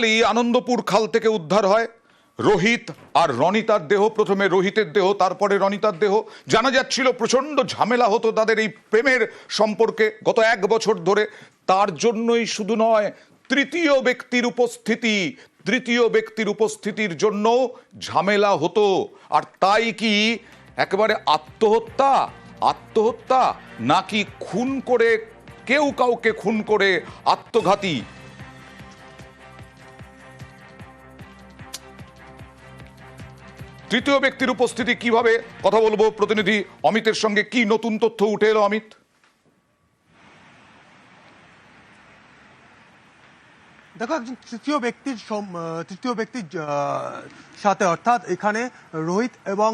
গতকালই আনন্দপুর খাল থেকে উদ্ধার হয়। রোহিত আর রনিতার দেহ, প্রথমে রোহিতের দেহ, তারপরে রনিতার দেহ। জানা যাচ্ছিল প্রচণ্ড ঝামেলা হতো তাদের এই প্রেমের সম্পর্কে গত এক বছর ধরে। তার জন্যই শুধু নয়, তৃতীয় ব্যক্তির উপস্থিতি, তৃতীয় ব্যক্তির উপস্থিতির জন্য ঝামেলা হতো। আর তাই কি একেবারে আত্মহত্যা? আত্মহত্যা নাকি খুন করে, কেউ কাউকে খুন করে আত্মঘাতী? তৃতীয় ব্যক্তির উপস্থিতি কীভাবে কথা বলব? প্রতিনিধি অমিতের সঙ্গে কি নতুন তথ্য উঠে এলো? অমিত? দেখো, একজন তৃতীয় ব্যক্তির তৃতীয় ব্যক্তির সাথে অর্থাৎ এখানে রোহিত এবং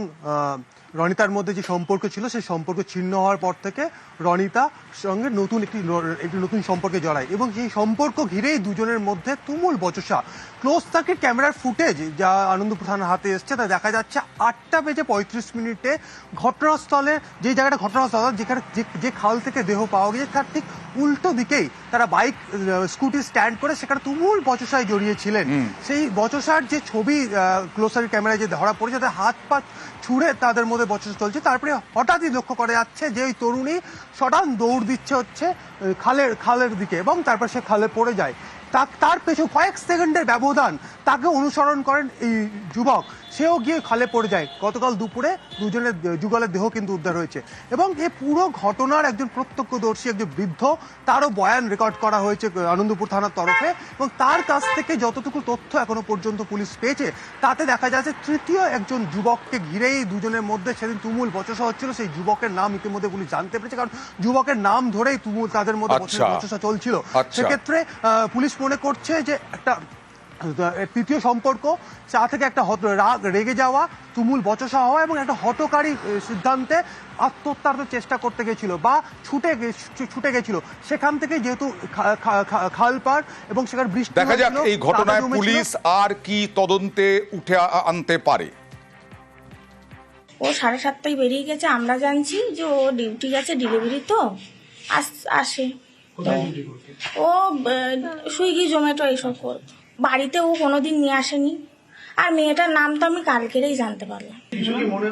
রনিতার মধ্যে যে সম্পর্ক ছিল সেই সম্পর্ক ছিন্ন হওয়ার পর থেকে রনিতা সঙ্গে নতুন একটি একটি নতুন সম্পর্কে জড়ায় এবং সেই সম্পর্ক ঘিরেই দুজনের মধ্যে তুমুল বচসা। ক্লোজ সার্কিট ক্যামেরার ফুটেজ যা আনন্দ থানার হাতে এসছে তা দেখা যাচ্ছে আটটা বেজে পঁয়ত্রিশ মিনিটে ঘটনাস্থলে যে জায়গাটা ঘটনাস্থল যেখানে যে- যে খাল থেকে দেহ পাওয়া গেছে তার ঠিক উল্টো দিকেই তারা বাইক স্কুটি স্ট্যান্ড করে সেখানে তুমুল বচসায় জড়িয়েছিলেন। সেই বচসার যে ছবি ক্লোজার ক্যামেরায় যে ধরা পড়েছে তাদের হাত পা ছুঁড়ে তাদের মধ্যে বচসা চলছে। তারপরে হঠাৎই লক্ষ্য করা যাচ্ছে যে ওই তরুণী সডান দৌড় দিচ্ছে হচ্ছে খালের খালের দিকে এবং তারপর সে খালে পড়ে যায়। তার পেছু কয়েক সেকেন্ডের ব্যবধান তাকে অনুসরণ করেন এই যুবক। সেও গিয়ে খালে পড়ে যায়। গতকাল দুপুরে দুজনের যুগলের দেহ কিন্তু উদ্ধার হয়েছে। এবং এই পুরো ঘটনার একজন প্রত্যক্ষদর্শী, একজন বৃদ্ধ, তারও বয়ান রেকর্ড করা হয়েছে আনন্দপুর থানার তরফে। এবং তার কাছ থেকে যতটুকু তথ্য এখনও পর্যন্ত পুলিশ পেয়েছে, তাতে দেখা যাচ্ছে তৃতীয় একজন যুবককে ঘিরেই দুজনের মধ্যে সেদিন তুমুল বচসা হচ্ছিল সেই যুবকের নাম ইতিমধ্যে পুলিশ জানতে পেরেছে কারণ যুবকের নাম ধরেই তুমুল তাদের মধ্যে আচ্ছা। বচসা চলছিল আচ্ছা। সেক্ষেত্রে পুলিশ মনে করছে যে একটা তৃতীয় সম্পর্ক চা থেকে একটা রাগ রেগে যাওয়া তুমুল বচসা হওয়া এবং একটা হটকারী সিদ্ধান্তে আত্মহত্যার চেষ্টা করতে গেছিল বা ছুটে ছুটে গেছিল সেখান থেকে যেহেতু খা- খা- খা- খাল পার এবং সেখানে বৃষ্টি দেখা যাক এই ঘটনায় পুলিশ আর কি তদন্তে উঠে আনতে পারে ও সাড়ে সাতটায় বেরিয়ে গেছে আমরা জানছি যে ও ডিউটি গেছে ডেলিভারি তো। আস- আসে। ও সুইগি জোম্যাটো এইসব করতো বাড়িতে ও কোনোদিন নিয়ে আসেনি। আর মেয়েটার নাম তো আমি কালকেরেই জানতে পারলাম। মনে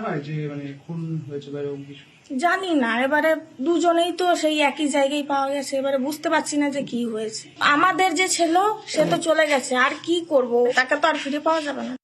জানি না এবারে দুজনেই তো সেই একই জায়গায় পাওয়া গেছে এবারে বুঝতে পারছি না যে কি হয়েছে। আমাদের যে ছিল সে তো চলে গেছে আর কি করব? তাকে তো আর ফিরে পাওয়া যাবে না।